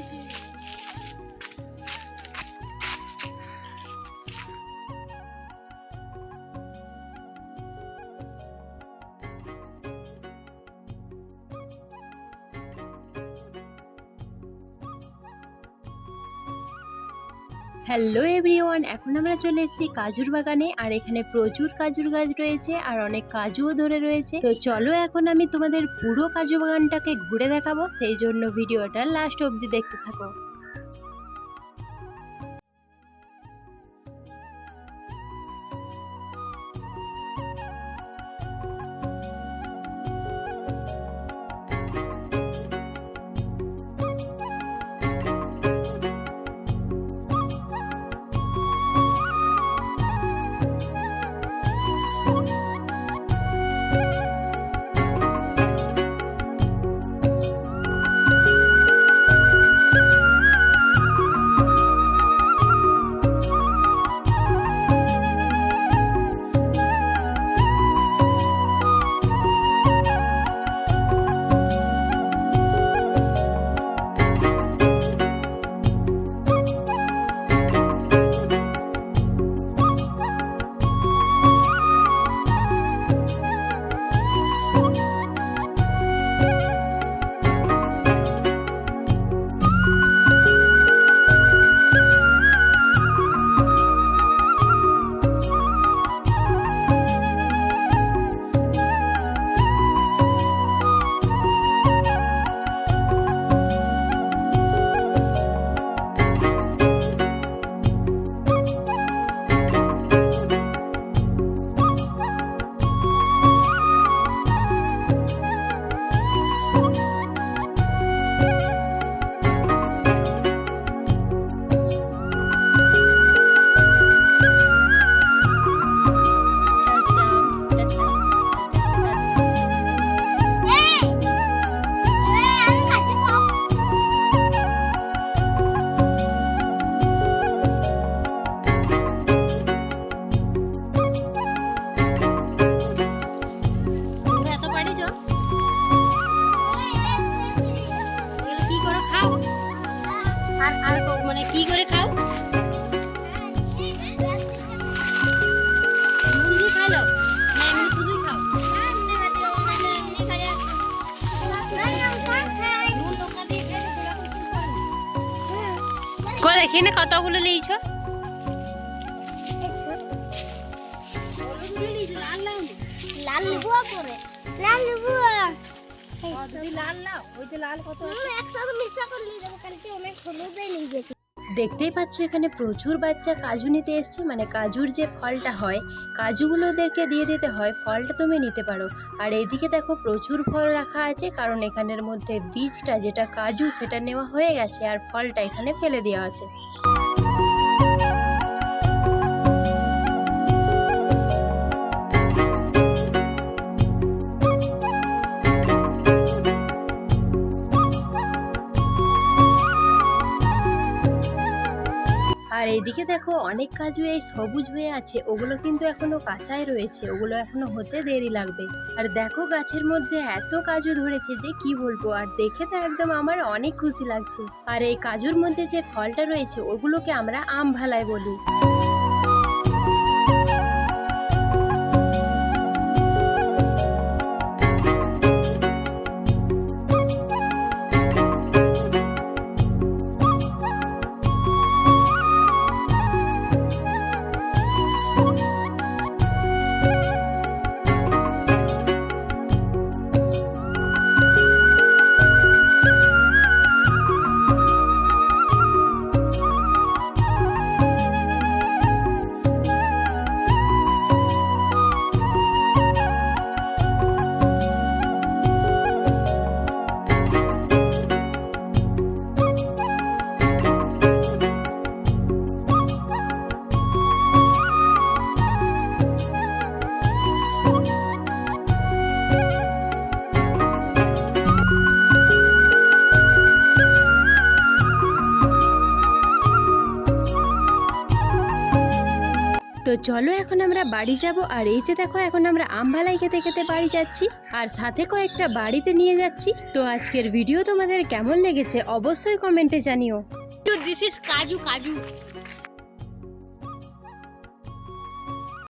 Bye. Hello everyone এখন আমরা চলে এসেছি কাজুর বাগানে, আর এখানে প্রচুর কাজুর গাছ রয়েছে, আর অনেক কাজুও ধরে রয়েছে। তো চলো এখন আমি তোমাদের পুরো কাজু বাগানটাকে ঘুরে দেখাবো, সেই জন্য ভিডিওটা লাস্ট অব্দি দেখতে থাকো। কো দেখি না কতগুলো নিয়েছো? লাল করে লাল লেবু লাল নাও ওই যে লাল কত একসাথে মিশা করে নিয়ে যাব কালকে অনেক হলুদে নিয়ে গেছি। দেখতেই পাচ্ছ, এখানে প্রচুর বাচ্চা কাজু নিতে এসছে। মানে কাজুর যে ফলটা হয়, কাজুগুলো ওদেরকে দিয়ে দিতে হয়, ফলটা তুমি নিতে পারো। আর এদিকে দেখো প্রচুর ফল রাখা আছে, কারণ এখানের মধ্যে বীজটা, যেটা কাজু, সেটা নেওয়া হয়ে গেছে আর ফলটা এখানে ফেলে দেওয়া আছে। আর এইদিকে দেখো অনেক কাজু এই সবুজ হয়ে আছে, ওগুলো কিন্তু এখনও কাঁচাই রয়েছে, ওগুলো এখনও হতে দেরি লাগবে। আর দেখো গাছের মধ্যে এত কাজু ধরেছে যে কি বলব, আর দেখে তো একদম আমার অনেক খুশি লাগছে। আর এই কাজুর মধ্যে যে ফলটা রয়েছে, ওগুলোকে আমরা আম ভালাই বলি। তো চলো এখন আমরা বাড়ি যাব, আর এই যে দেখো এখন আমরা আমভালাই খেতে খেতে বাড়ি যাচ্ছি, আর সাথে কয়েকটা বাড়িতে নিয়ে যাচ্ছি। তো আজকের ভিডিও তোমাদের কেমন লেগেছে অবশ্যই কমেন্টে জানিও। দিস ইজ কাজু কাজু।